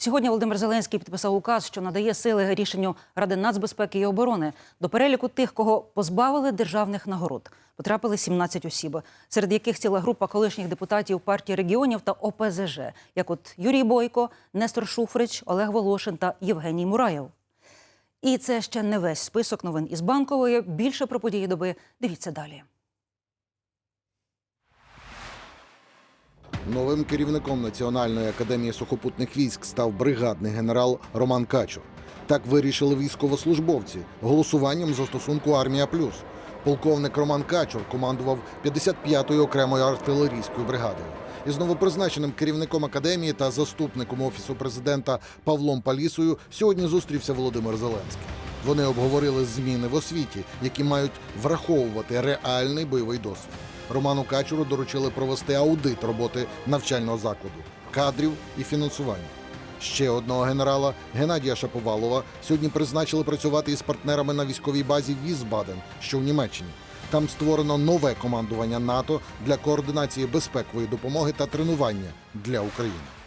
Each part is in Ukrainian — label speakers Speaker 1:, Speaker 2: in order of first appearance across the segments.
Speaker 1: Сьогодні Володимир Зеленський підписав указ, що надає сили рішенню Ради нацбезпеки і оборони. До переліку тих, кого позбавили державних нагород, потрапили 17 осіб, серед яких ціла група колишніх депутатів партії регіонів та ОПЗЖ, як от Юрій Бойко, Нестор Шуфрич, Олег Волошин та Євгеній Мураєв. І це ще не весь список новин із банкової. Більше про події доби дивіться далі.
Speaker 2: Новим керівником Національної академії сухопутних військ став бригадний генерал Роман Качур. Так вирішили військовослужбовці голосуванням за стосунку Армія Плюс. Полковник Роман Качур командував 55-ю окремою артилерійською бригадою. Із новопризначеним керівником академії та заступником офісу президента Павлом Палісою сьогодні зустрівся Володимир Зеленський. Вони обговорили зміни в освіті, які мають враховувати реальний бойовий досвід. Роману Качуру доручили провести аудит роботи навчального закладу, кадрів і фінансування. Ще одного генерала Геннадія Шаповалова сьогодні призначили працювати із партнерами на військовій базі Візбаден, що в Німеччині. Там створено нове командування НАТО для координації безпекової допомоги та тренування для України.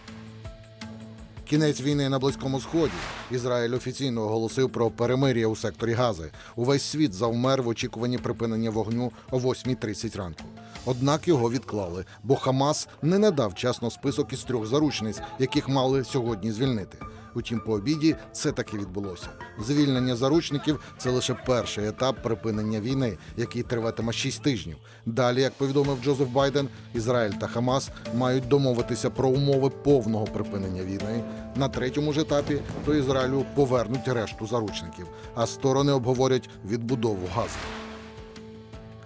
Speaker 2: Кінець війни на Близькому Сході. Ізраїль офіційно оголосив про перемир'я у секторі Гази. Увесь світ завмер в очікуванні припинення вогню о 8.30 ранку. Однак його відклали, бо Хамас не надав часно список із трьох заручниць, яких мали сьогодні звільнити. Утім, по обіді це таки відбулося. Звільнення заручників це лише перший етап припинення війни, який триватиме 6 тижнів. Далі, як повідомив Джозеф Байден, Ізраїль та Хамас мають домовитися про умови повного припинення війни. На третьому ж етапі до Ізраїлю повернуть решту заручників, а сторони обговорять відбудову газу.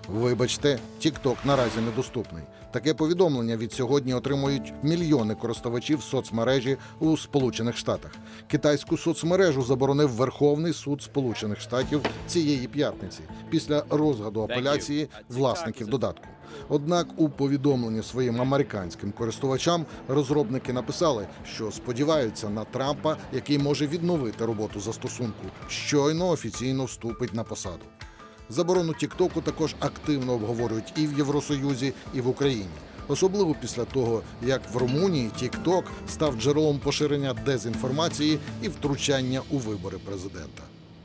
Speaker 2: Вибачте, TikTok наразі недоступний. Таке повідомлення від сьогодні отримують мільйони користувачів соцмережі у Сполучених Штатах. Китайську соцмережу заборонив Верховний суд Сполучених Штатів цієї п'ятниці після розгляду апеляції власників додатку. Однак у повідомленні своїм американським користувачам розробники написали, що сподіваються на Трампа, який може відновити роботу застосунку, щойно офіційно вступить на посаду. Заборону Тіктоку також активно обговорюють і в Євросоюзі, і в Україні. Особливо після того, як в Румунії Тікток став джерелом поширення дезінформації і втручання у вибори президента.